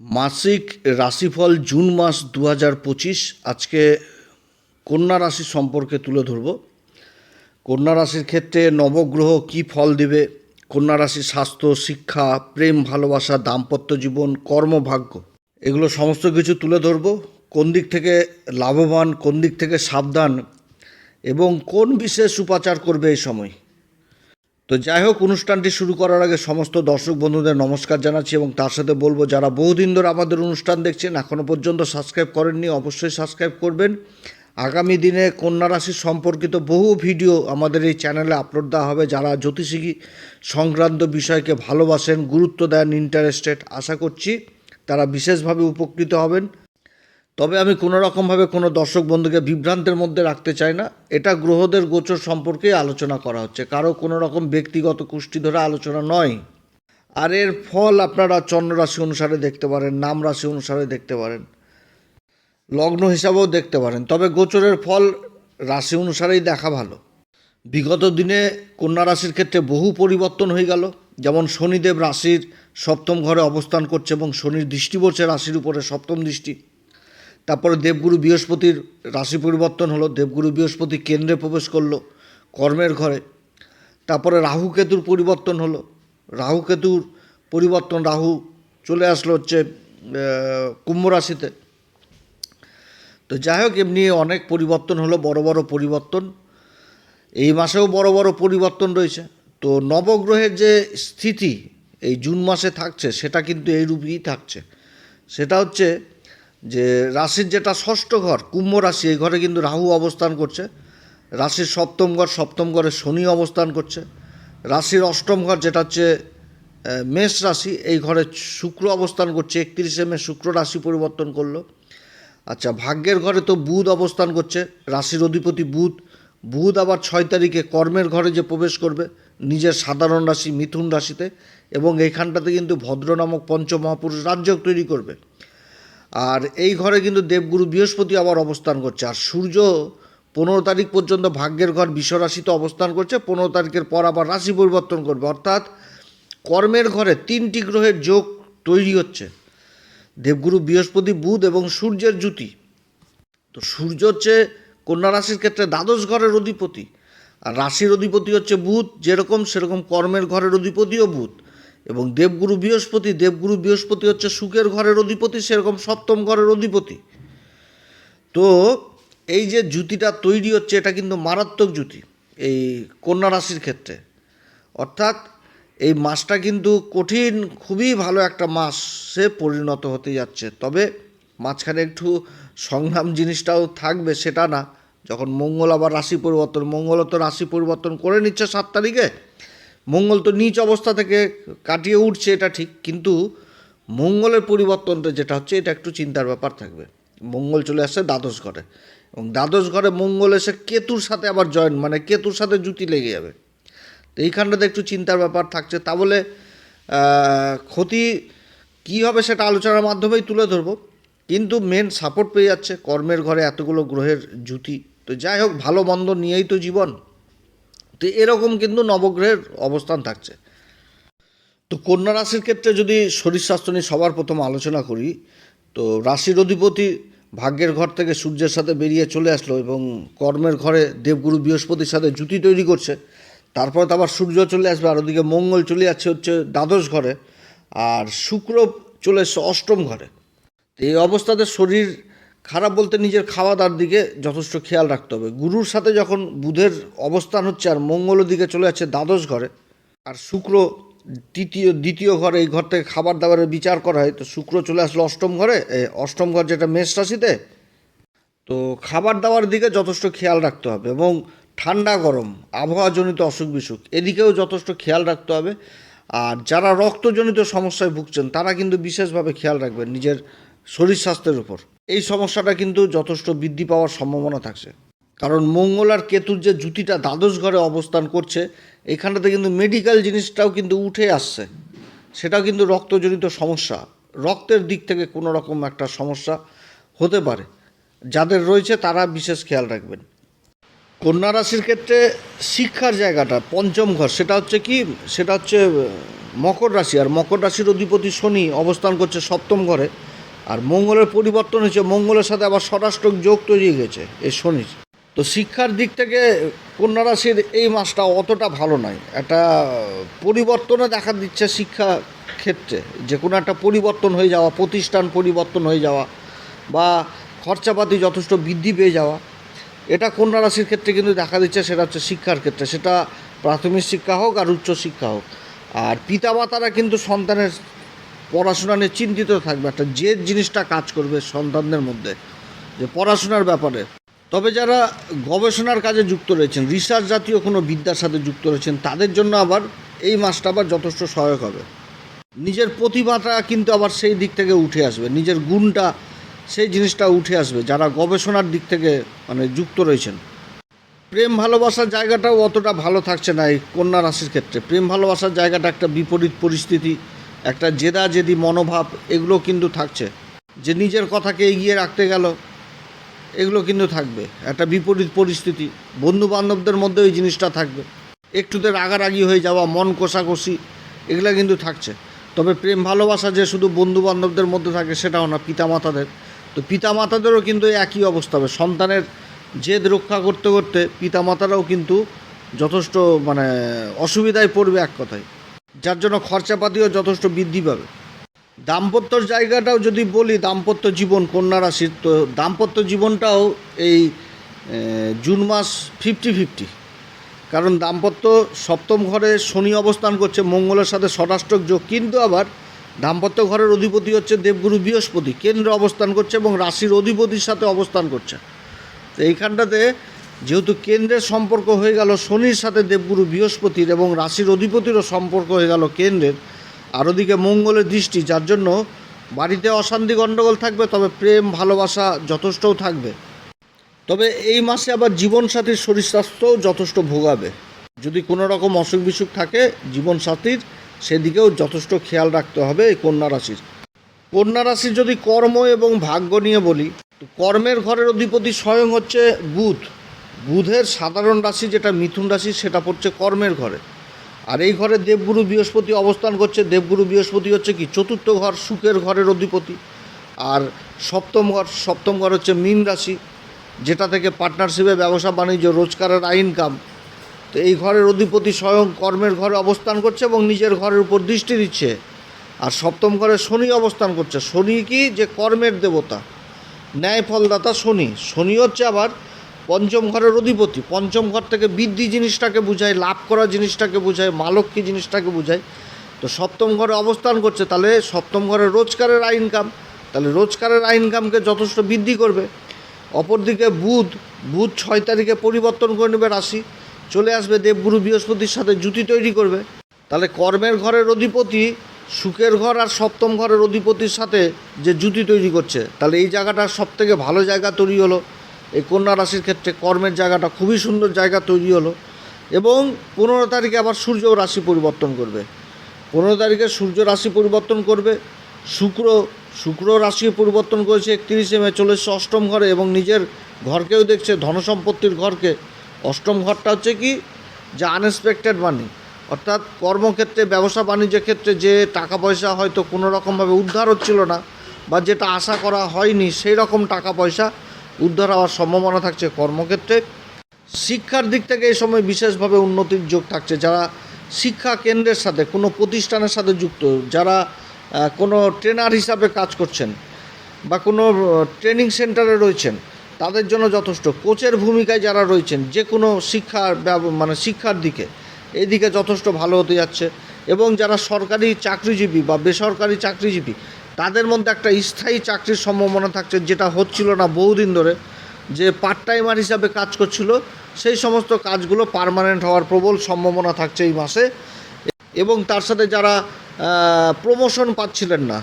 মাসিক রাশিফল জুন মাস দু হাজার পঁচিশ। আজকে কন্যা রাশি সম্পর্কে তুলে ধরব। কন্যা রাশির ক্ষেত্রে নবগ্রহ কি ফল দেবে? কন্যা রাশির স্বাস্থ্য, শিক্ষা, প্রেম, ভালোবাসা, দাম্পত্য জীবন, কর্মভাগ্য, এগুলো সমস্ত কিছু তুলে ধরব। কোন দিক থেকে লাভবান, কোন দিক থেকে সাবধান, এবং কোন বিশেষ উপাচার করবে এই সময়? তো যাই হোক, অনুষ্ঠানটি শুরু করার আগে সমস্ত দর্শক বন্ধুদের নমস্কার জানাচ্ছি এবং তার সাথে বলব, যারা বহুদিন ধরে আমাদের অনুষ্ঠান দেখছেন এখনও পর্যন্ত সাবস্ক্রাইব করেননি, অবশ্যই সাবস্ক্রাইব করবেন। আগামী দিনে কন্যা রাশি সম্পর্কিত বহু ভিডিও আমাদের এই চ্যানেলে আপলোড দেওয়া হবে। যারা জ্যোতিষী সংক্রান্ত বিষয়কে ভালোবাসেন, গুরুত্ব দেন, ইন্টারেস্টেড, আশা করছি তারা বিশেষভাবে উপকৃত হবেন। তবে আমি কোনো রকমভাবে কোনো দর্শক বন্ধুকে বিভ্রান্তের মধ্যে রাখতে চাই না। এটা গ্রহদের গোচর সম্পর্কেই আলোচনা করা হচ্ছে। কারও কোনো রকম ব্যক্তিগত কুষ্টি ধরে আলোচনা নয়। আর এর ফল আপনারা চন্দ্র রাশি অনুসারে দেখতে পারেন নাম রাশি অনুসারে দেখতে পারেন, লগ্ন হিসাবেও দেখতে পারেন। তবে গোচরের ফল রাশি অনুসারেই দেখা ভালো। বিগত দিনে কন্যা রাশির ক্ষেত্রে বহু পরিবর্তন হয়ে গেল। যেমন শনিদেব রাশির সপ্তম ঘরে অবস্থান করছে এবং শনির দৃষ্টি পড়ছে রাশির উপরে সপ্তম দৃষ্টি। তারপরে দেবগুরু বৃহস্পতির রাশি পরিবর্তন হলো, দেবগুরু বৃহস্পতি কেন্দ্রে প্রবেশ করল কর্মের ঘরে। তারপরে রাহু কেতুর পরিবর্তন হলো। রাহু কেতুর পরিবর্তন, রাহু চলে আসলো হচ্ছে কুম্ভ রাশিতে। তো যাই হোক, এমনি অনেক পরিবর্তন হলো, বড় বড় পরিবর্তন। এই মাসেও বড় বড় পরিবর্তন রয়েছে। তো নবগ্রহের যে স্থিতি এই জুন মাসে থাকছে, সেটা কিন্তু এইরূপই থাকছে। সেটা হচ্ছে যে রাশির যেটা ষষ্ঠ ঘর, কুম্ভ রাশি, এই ঘরে কিন্তু রাহু অবস্থান করছে। রাশির সপ্তম ঘর, সপ্তম ঘরে শনি অবস্থান করছে। রাশির অষ্টম ঘর যেটা হচ্ছে মেষ রাশি, এই ঘরে শুক্র অবস্থান করছে। একত্রিশে মে শুক্র রাশি পরিবর্তন করল। আচ্ছা ভাগ্যের ঘরে তো বুধ অবস্থান করছে। রাশির অধিপতি বুধ। বুধ আবার ছয় তারিখে কর্মের ঘরে যে প্রবেশ করবে, নিজের সাধারণ রাশি, মিথুন রাশিতে এবং এইখানটাতে কিন্তু ভদ্র নামক পঞ্চমহাপুরুষ রাজ্য তৈরি করবে। আর এই ঘরে কিন্তু দেবগুরু বৃহস্পতি আবার অবস্থান করছে। আর সূর্য পনেরো তারিখ পর্যন্ত ভাগ্যের ঘর বিশ্বরাশিতে অবস্থান করছে, পনেরো তারিখের পর আবার রাশি পরিবর্তন করবে। অর্থাৎ কর্মের ঘরে তিনটি গ্রহের যোগ তৈরি হচ্ছে। দেবগুরু বৃহস্পতি, বুধ এবং সূর্যের জ্যুতি। তো সূর্য হচ্ছে কন্যা রাশির ক্ষেত্রে দ্বাদশ ঘরের অধিপতি। আর রাশির অধিপতি হচ্ছে বুধ, যেরকম সেরকম কর্মের ঘরের অধিপতিও বুধ। এবং দেবগুরু বৃহস্পতি দেবগুরু বৃহস্পতি হচ্ছে সুখের ঘরের অধিপতি, সেরকম সপ্তম ঘরের অধিপতি। তো এই যে জুতিটা তৈরি হচ্ছে, এটা কিন্তু মারাত্মক জুতি এই কন্যা রাশির ক্ষেত্রে। অর্থাৎ এই মাসটা কিন্তু কঠিন, খুবই ভালো একটা মাসে পরিণত হতে যাচ্ছে। তবে মাঝখানে একটু সংগ্রাম জিনিসটাও থাকবে, সেটা না। যখন মঙ্গল আবার রাশি পরিবর্তন মঙ্গল তো রাশি পরিবর্তন করে নিচ্ছে সাত তারিখে মঙ্গল তো নিচ অবস্থা থেকে কাটিয়ে উঠছে, এটা ঠিক, কিন্তু মঙ্গলের পরিবর্তনটা যেটা হচ্ছে, এটা একটু চিন্তার ব্যাপার থাকবে। মঙ্গল চলে আসছে দ্বাদশ ঘরে, এবং দ্বাদশ ঘরে মঙ্গল এসে কেতুর সাথে আবার জয়েন মানে কেতুর সাথে জুতি লেগে যাবে। তো এইখানটাতে একটু চিন্তার ব্যাপার থাকছে, তা বলে ক্ষতি কী হবে সেটা আলোচনার মাধ্যমেই তুলে ধরবো। কিন্তু মেন সাপোর্ট পেয়ে যাচ্ছে, কর্মের ঘরে এতগুলো গ্রহের জুতি। তো যাই হোক, ভালো মন্দ নিয়েই তো জীবন। তো এরকম কিন্তু নবগ্রহের অবস্থান থাকছে। তো কন্যা রাশির ক্ষেত্রে যদি শরীর স্বাস্থ্য নিয়ে সবার প্রথম আলোচনা করি, তো রাশির অধিপতি ভাগ্যের ঘর থেকে সূর্যের সাথে বেরিয়ে চলে আসলো এবং কর্মের ঘরে দেবগুরু বৃহস্পতির সাথে জুতি তৈরি করছে। তারপরে তো আবার সূর্য চলে আসবে, আর ওদিকে মঙ্গল চলে যাচ্ছে হচ্ছে দ্বাদশ ঘরে, আর শুক্র চলে এসছে অষ্টম ঘরে। এই অবস্থাতে শরীর খারাপ বলতে নিজের খাওয়া দাওয়ার দিকে যথেষ্ট খেয়াল রাখতে হবে। গুরুর সাথে যখন বুধের অবস্থান হচ্ছে আর মঙ্গলের দিকে চলে যাচ্ছে দ্বাদশ ঘরে, আর শুক্র তৃতীয়, দ্বিতীয় ঘরে এই ঘর থেকে খাবার দাবারের বিচার করা হয়, তো শুক্র চলে আসলো অষ্টম ঘরে অষ্টম ঘর যেটা মেষ রাশিতে, তো খাবার দাবার দিকে যথেষ্ট খেয়াল রাখতে হবে এবং ঠান্ডা গরম, আবহাওয়াজনিত অসুখ বিসুখ, এদিকেও যথেষ্ট খেয়াল রাখতে হবে। আর যারা রক্তজনিত সমস্যায় ভুগছেন, তারা কিন্তু বিশেষভাবে খেয়াল রাখবেন নিজের শরীর স্বাস্থ্যের উপর। এই সমস্যাটা কিন্তু যথেষ্ট বৃদ্ধি পাওয়ার সম্ভাবনা থাকছে। কারণ মঙ্গল আর কেতুর যে জুতিটা দ্বাদশ ঘরে অবস্থান করছে, এখানটাতে কিন্তু মেডিকেল জিনিসটাও কিন্তু উঠে আসছে। সেটাও কিন্তু রক্তজনিত সমস্যা। রক্তের দিক থেকে কোনো রকম একটা সমস্যা হতে পারে। যাদের রয়েছে তারা বিশেষ খেয়াল রাখবেন। কন্যা রাশির ক্ষেত্রে শিক্ষার জায়গাটা, পঞ্চম ঘর, সেটা হচ্ছে কি, সেটা হচ্ছে, মকর রাশি। আর মকর রাশির অধিপতি শনি অবস্থান করছে সপ্তম ঘরে। আর মঙ্গলের পরিবর্তন হয়েছে, মঙ্গলের সাথে আবার ষড়াষ্টক যোগ তৈরি গেছে এই শনির। তো শিক্ষার দিক থেকে কন্যা রাশির এই মাসটা অতটা ভালো নয়। একটা পরিবর্তনে দেখা দিচ্ছে শিক্ষা ক্ষেত্রে। যে কোনো একটা পরিবর্তন হয়ে যাওয়া, প্রতিষ্ঠান পরিবর্তন হয়ে যাওয়া বা খরচাপাতি যথেষ্ট বৃদ্ধি পেয়ে যাওয়া, এটা কন্যা রাশির ক্ষেত্রে কিন্তু দেখা দিচ্ছে, সেটা হচ্ছে শিক্ষার ক্ষেত্রে। সেটা প্রাথমিক শিক্ষা হোক আর উচ্চ শিক্ষা হোক। আর পিতামাতারা কিন্তু সন্তানের পড়াশোনা নিয়ে চিন্তিত থাকবে, একটা যে জিনিসটা কাজ করবে সন্তানদের মধ্যে, যে পড়াশোনার ব্যাপারে। তবে যারা গবেষণার কাজে যুক্ত রয়েছেন রিসার্চ জাতীয় কোনো বিদ্যার সাথে যুক্ত রয়েছেন, তাদের জন্য আবার এই মাসটা আবার যথেষ্ট সহায়ক হবে। নিজের প্রতিভাটা কিন্তু আবার সেই দিক থেকে উঠে আসবে, নিজের গুণটা সেই জিনিসটা উঠে আসবে, যারা গবেষণার দিক থেকে মানে যুক্ত রয়েছেন। প্রেম ভালোবাসার জায়গাটাও অতটা ভালো থাকছে না এই কন্যা রাশির ক্ষেত্রে। প্রেম ভালোবাসার জায়গাটা একটা বিপরীত পরিস্থিতি একটা জেদা জেদি মনোভাব, এগুলো কিন্তু থাকছে। যে নিজের কথাকে এগিয়ে রাখতে গেল, এগুলো কিন্তু থাকবে। একটা বিপরীত পরিস্থিতি বন্ধু বান্ধবদের মধ্যে ওই জিনিসটা থাকবে। একটুতে রাগারাগি হয়ে যাওয়া, মন কষাকষি, এগুলো কিন্তু থাকছে। তবে প্রেম ভালোবাসা যে শুধু বন্ধু বান্ধবদের মধ্যে থাকে, সেটাও না, পিতামাতাদের। তো পিতামাতাদেরও কিন্তু একই অবস্থা হবে। সন্তানের জেদ রক্ষা করতে করতে পিতামাতারাও কিন্তু যথেষ্ট মানে অসুবিধায় পড়বে এক কথায়। যার জন্য খরচাপাতিও যথেষ্ট বৃদ্ধি পাবে। দাম্পত্যর জায়গাটাও যদি বলি, দাম্পত্য জীবন কন্যা রাশির, তো দাম্পত্য জীবনটাও এই জুন মাস ফিফটি ফিফটি কারণ দাম্পত্য সপ্তম ঘরে শনি অবস্থান করছে, মঙ্গলের সাথে ষষ্ঠক যোগ, কিন্তু আবার দাম্পত্য ঘরের অধিপতি হচ্ছে দেবগুরু বৃহস্পতি, কেন্দ্রে অবস্থান করছে এবং রাশির অধিপতির সাথে অবস্থান করছে। তো এইখানটাতে যেহেতু কেন্দ্রের সম্পর্ক হয়ে গেল শনির সাথে দেবগুরু বৃহস্পতির এবং রাশির অধিপতিরও সম্পর্ক হয়ে গেল কেন্দ্রের, আর ওদিকে মঙ্গলের দৃষ্টি, যার জন্য বাড়িতে অশান্তি গণ্ডগোল থাকবে, তবে প্রেম, ভালোবাসা যথেষ্টও থাকবে। তবে এই মাসে আবার জীবনসাথীর শরীর স্বাস্থ্যও যথেষ্ট ভোগাবে। যদি কোনো রকম অসুখ বিসুখ থাকে জীবনসাথীর, সেদিকেও যথেষ্ট খেয়াল রাখতে হবে এই কন্যা রাশির। কন্যা রাশির যদি কর্ম এবং ভাগ্য নিয়ে বলি কর্মের ঘরের অধিপতি স্বয়ং হচ্ছে বুধ। বুধের সাধারণ রাশি যেটা মিথুন রাশি, সেটা পড়ছে কর্মের ঘরে। আর এই ঘরে দেবগুরু বৃহস্পতি অবস্থান করছে। দেবগুরু বৃহস্পতি হচ্ছে কি? চতুর্থ ঘর সুখের ঘরের অধিপতি। আর সপ্তম ঘর সপ্তম ঘর হচ্ছে মীন রাশি, যেটা থেকে পার্টনারশিপে ব্যবসা, বাণিজ্য, রোজগারের ইনকাম তো এই ঘরের অধিপতি স্বয়ং কর্মের ঘরে অবস্থান করছে এবং নিজের ঘরের উপর দৃষ্টি দিচ্ছে। আর সপ্তম ঘরে শনি অবস্থান করছে। শনি কি? যে কর্মের দেবতা। ন্যায় ফলদাতা শনি। শনি হচ্ছে আবার পঞ্চম ঘরের অধিপতি। পঞ্চম ঘর থেকে বৃদ্ধি জিনিসটাকে বোঝায়, লাভ করা জিনিসটাকে বোঝায় মালক্ষী জিনিসটাকে বোঝায়। তো সপ্তম ঘরে অবস্থান করছে, তাহলে সপ্তম ঘরে রোজগারের ইনকাম তাহলে রোজগারের ইনকামকে যথেষ্ট বৃদ্ধি করবে। অপরদিকে বুধ বুধ ছয় তারিখে পরিবর্তন করে নেবে রাশি। চলে আসবে দেবগুরু বৃহস্পতির সাথে জুতি তৈরি করবে। তাহলে কর্মের ঘরের অধিপতি, সুখের ঘর আর সপ্তম ঘরের অধিপতির সাথে যে জুতি তৈরি করছে, তাহলে এই জায়গাটা সব থেকে ভালো জায়গা তৈরি হলো। এই কন্যা রাশির ক্ষেত্রে কর্মের জায়গাটা খুবই সুন্দর জায়গা তৈরি হলো এবং পনেরো তারিখে আবার সূর্য রাশি পরিবর্তন করবে। পনেরো তারিখে সূর্য রাশি পরিবর্তন করবে, শুক্র শুক্র রাশি পরিবর্তন করেছে একত্রিশে মে চলে অষ্টম ঘরে এবং নিজের ঘরকেও দেখছে, ধনসম্পত্তির ঘরকে। অষ্টম ঘরটা হচ্ছে কি? যে আনএক্সপেক্টেড মানি অর্থাৎ কর্মক্ষেত্রে, ব্যবসা বাণিজ্যের ক্ষেত্রে যে টাকা পয়সা হয়তো কোনো রকমভাবে উদ্ধার হচ্ছিল না বা যেটা আশা করা হয়নি, সেই রকম টাকা পয়সা উদ্ধার হওয়ার সম্ভাবনা থাকছে কর্মক্ষেত্রে। শিক্ষার দিক থেকে এই সময় বিশেষভাবে উন্নতির যোগ থাকছে। যারা শিক্ষা কেন্দ্রের সাথে, কোনো প্রতিষ্ঠানের সাথে যুক্ত, যারা কোনো ট্রেনার হিসাবে কাজ করছেন বা কোনো ট্রেনিং সেন্টারে রয়েছেন, তাদের জন্য যথেষ্ট। কোচের ভূমিকায় যারা রয়েছেন যে কোনো শিক্ষার মানে শিক্ষার দিকে, এই দিকে যথেষ্ট ভালো হতে যাচ্ছে। এবং যারা সরকারি চাকরিজীবী বা বেসরকারি চাকরিজীবী তাদের মধ্যে একটা স্থায়ী চাকরির সম্ভাবনা থাকছে, যেটা হচ্ছিল না বহুদিন ধরে, যে পার্ট টাইমার হিসাবে কাজ করছিল, সেই সমস্ত কাজগুলো পার্মানেন্ট হওয়ার প্রবল সম্ভাবনা থাকছে এই মাসে। এবং তার সাথে যারা প্রমোশন পাচ্ছিলেন না,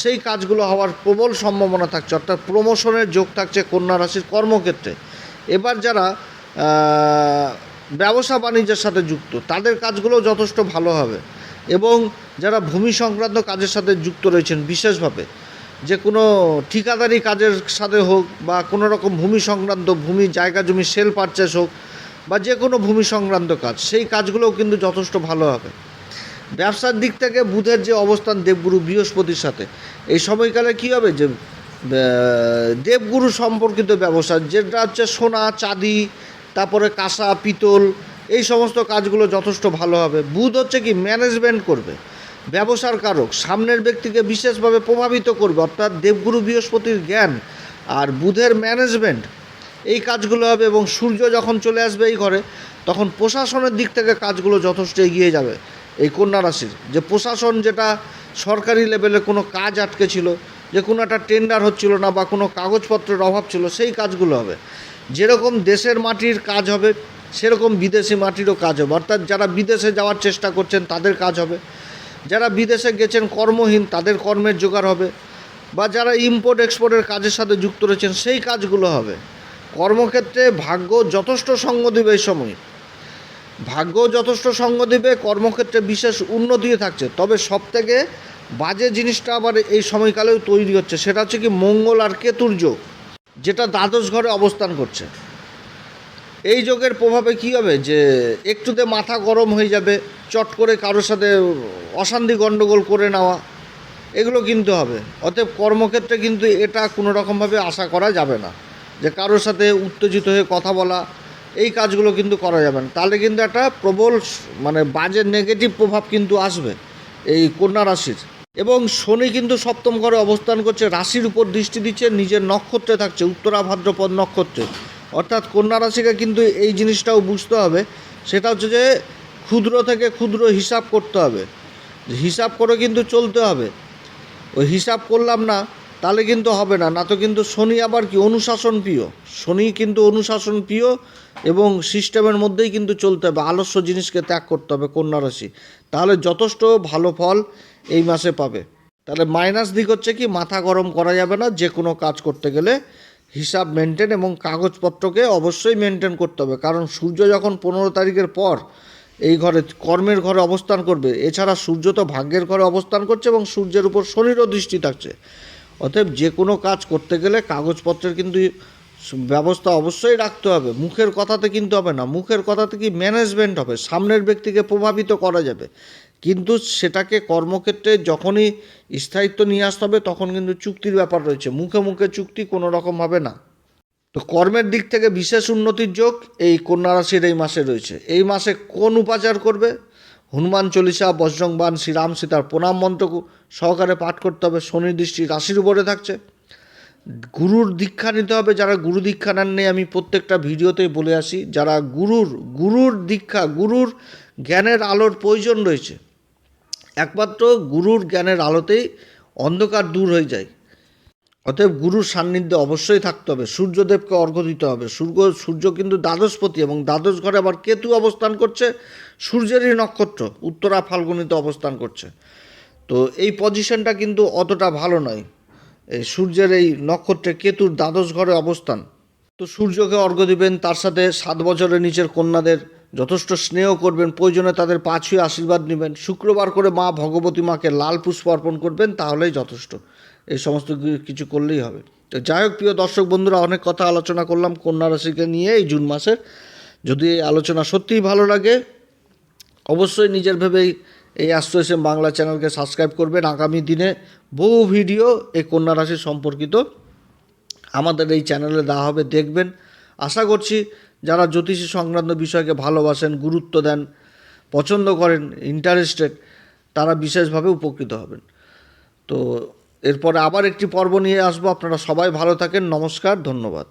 সেই কাজগুলো হওয়ার প্রবল সম্ভাবনা থাকছে। অর্থাৎ প্রমোশনের যোগ থাকছে কন্যা রাশির কর্মক্ষেত্রে। এবার যারা ব্যবসা বাণিজ্যের সাথে যুক্ত, তাদের কাজগুলো যথেষ্ট ভালো হবে। এবং যারা ভূমি সংক্রান্ত কাজের সাথে যুক্ত রয়েছেন বিশেষভাবে, যে কোনো ঠিকাদারি কাজের সাথে হোক বা কোনো রকম ভূমি সংক্রান্ত, ভূমি জায়গা, জমি সেল পারচেস হোক বা যে কোনো ভূমি সংক্রান্ত কাজ, সেই কাজগুলোও কিন্তু যথেষ্ট ভালো হবে। ব্যবসার দিক থেকে বুধের যে অবস্থান দেবগুরু বৃহস্পতির সাথে, এই সময়কালে কী হবে যে দেবগুরু সম্পর্কিত ব্যবসা, যেটা হচ্ছে সোনা, চাঁদি, তারপরে কাঁসা, পিতল এই সমস্ত কাজগুলো যথেষ্ট ভালো হবে। বুধ হচ্ছে কি ম্যানেজমেন্ট করবে। ব্যবসার কারক, সামনের ব্যক্তিকে বিশেষভাবে প্রভাবিত করবে, অর্থাৎ দেবগুরু বৃহস্পতির জ্ঞান আর বুধের ম্যানেজমেন্ট এই কাজগুলো হবে এবং সূর্য যখন চলে আসবে এই ঘরে, তখন প্রশাসনের দিক থেকে কাজগুলো যথেষ্ট এগিয়ে যাবে এই কন্যা রাশির। যে প্রশাসন যেটা সরকারি লেভেলে কোনো কাজ আটকে ছিল, যে কোনো একটা টেন্ডার হচ্ছিল না বা কোনো কাগজপত্রের অভাব ছিল, সেই কাজগুলো হবে। যেরকম দেশের মাটির কাজ হবে সেরকম বিদেশি মাটিরও কাজ হবে। অর্থাৎ যারা বিদেশে যাওয়ার চেষ্টা করছেন, তাদের কাজ হবে। যারা বিদেশে গেছেন, কর্মহীন, তাদের কর্মের জোগাড় হবে। বা যারা ইম্পোর্ট এক্সপোর্টের কাজের সাথে যুক্ত রয়েছেন, সেই কাজগুলো হবে। কর্মক্ষেত্রে ভাগ্য যথেষ্ট সঙ্গ দেবে এই সময়। ভাগ্য যথেষ্ট সঙ্গ দেবে, কর্মক্ষেত্রে বিশেষ উন্নতি থাকছে। তবে সব থেকে বাজে জিনিসটা আবার এই সময়কালেও তৈরি হচ্ছে, সেটা হচ্ছে কি মঙ্গল আর কেতুর যোগ, যেটা দ্বাদশ ঘরে অবস্থান করছে। এই যোগের প্রভাবে কী হবে? যে একটুতে মাথা গরম হয়ে যাবে, চট করে কারোর সাথে অশান্তি গণ্ডগোল করে নেওয়া, এগুলো কিন্তু হবে। অতএব কর্মক্ষেত্রে কিন্তু এটা কোনো রকমভাবে আশা করা যাবে না। যে কারোর সাথে উত্তেজিত হয়ে কথা বলা, এই কাজগুলো কিন্তু করা যাবে না। তাহলে কিন্তু একটা প্রবল মানে বাজে নেগেটিভ প্রভাব কিন্তু আসবে এই কন্যা রাশির। এবং শনি কিন্তু সপ্তম ঘরে অবস্থান করছে, রাশির উপর দৃষ্টি দিচ্ছে, নিজের নক্ষত্রে থাকছে, উত্তরা ভাদ্রপদ নক্ষত্রে। অর্থাৎ কন্যা রাশিকে কিন্তু এই জিনিসটাও বুঝতে হবে। সেটা হচ্ছে যে ক্ষুদ্র থেকে ক্ষুদ্র হিসাব করতে হবে। হিসাব করে কিন্তু চলতে হবে। ওই হিসাব করলাম না, তাহলে কিন্তু হবে না। না তো কিন্তু শনি আবার কি? অনুশাসন প্রিয়। শনি কিন্তু অনুশাসন প্রিয় এবং সিস্টেমের মধ্যেই কিন্তু চলতে হবে। আলস্য জিনিসকে ত্যাগ করতে হবে কন্যা রাশি। তাহলে যথেষ্ট ভালো ফল এই মাসে পাবে। তাহলে মাইনাস দিক হচ্ছে কি? মাথা গরম করা যাবে না। যে কোনো কাজ করতে গেলে হিসাব মেনটেন এবং কাগজপত্রকে অবশ্যই মেনটেন করতে হবে। কারণ সূর্য যখন পনেরো তারিখের পর এই ঘরে কর্মের ঘরে অবস্থান করবে, এছাড়া সূর্য তো ভাগ্যের ঘরে অবস্থান করছে এবং সূর্যের উপর শনিরও দৃষ্টি থাকছে। অতএব যে কোনো কাজ করতে গেলে কাগজপত্রের কিন্তু ব্যবস্থা অবশ্যই রাখতে হবে। মুখের কথাতে কিন্তু হবে না। মুখের কথাতে কি ম্যানেজমেন্ট হবে? সামনের ব্যক্তিকে প্রভাবিত করা যাবে। কিন্তু সেটাকে কর্মক্ষেত্রে যখনই স্থায়িত্ব নিয়ে আসতে হবে, তখন কিন্তু চুক্তির ব্যাপার রয়েছে। মুখে মুখে চুক্তি কোনো রকম হবে না। তো কর্মের দিক থেকে বিশেষ উন্নতির যোগ এই কন্যা রাশির এই মাসে রয়েছে। এই মাসে কোন উপাচার করবে? হনুমান চল্লিশা বজ্রংবান শ্রীরাম, সীতার প্রণাম মন্ত্র সহকারে পাঠ করতে হবে। শনির দৃষ্টি রাশির উপরে থাকছে। গুরুর দীক্ষা নিতে হবে, যারা গুরু দীক্ষা নেন নেই আমি প্রত্যেকটা ভিডিওতেই বলে আসি, যারা গুরুর গুরুর দীক্ষা, গুরুর জ্ঞানের আলোর প্রয়োজন রয়েছে, একমাত্র গুরুর জ্ঞানের আলোতেই অন্ধকার দূর হয়ে যায়। অতএব গুরুর সান্নিধ্যে অবশ্যই থাকতে হবে, সূর্যদেবকে অর্ঘ্য দিতে হবে, সূর্য সূর্য কিন্তু দ্বাদশপতি এবং দ্বাদশ ঘরে আবার কেতু অবস্থান করছে, সূর্যেরই নক্ষত্র, উত্তরা ফাল্গুনিতে অবস্থান করছে। তো এই পজিশনটা কিন্তু অতটা ভালো নয়। সূর্যের এই নক্ষত্রে কেতুর দ্বাদশ ঘরে অবস্থান। তো সূর্যকে অর্ঘ্য দিবেন, তার সাথে সাত বছরের নিচের কন্যাদের যথেষ্ট স্নেহ করবেন, প্রয়োজনে তাদের পাঁচই আশীর্বাদ নেবেন। শুক্রবার করে মা ভগবতী মাকে লাল পুষ্প অর্পণ করবেন, তাহলেই যথেষ্ট। এই সমস্ত কিছু করলেই হবে। তো যাই হোক, প্রিয় দর্শক বন্ধুরা, অনেক কথা আলোচনা করলাম কন্যা রাশিকে নিয়ে এই জুন মাসের। যদি এই আলোচনা সত্যিই ভালো লাগে, অবশ্যই নিজের ভেবেই এই অ্যাস্ট্রো এস বাংলা চ্যানেলকে সাবস্ক্রাইব করবেন। আগামী দিনে বহু ভিডিও এই কন্যা রাশি সম্পর্কিত আমাদের এই চ্যানেলে দেওয়া হবে। দেখবেন। আশা করছি যারা জ্যোতিষী সংক্রান্ত বিষয়কে ভালোবাসেন, গুরুত্ব দেন, পছন্দ করেন ইন্টারেস্টেড তারা বিশেষভাবে উপকৃত হবেন। তো এরপরে আবার একটি পর্ব নিয়ে আসব। আপনারা সবাই ভালো থাকেন। নমস্কার, ধন্যবাদ।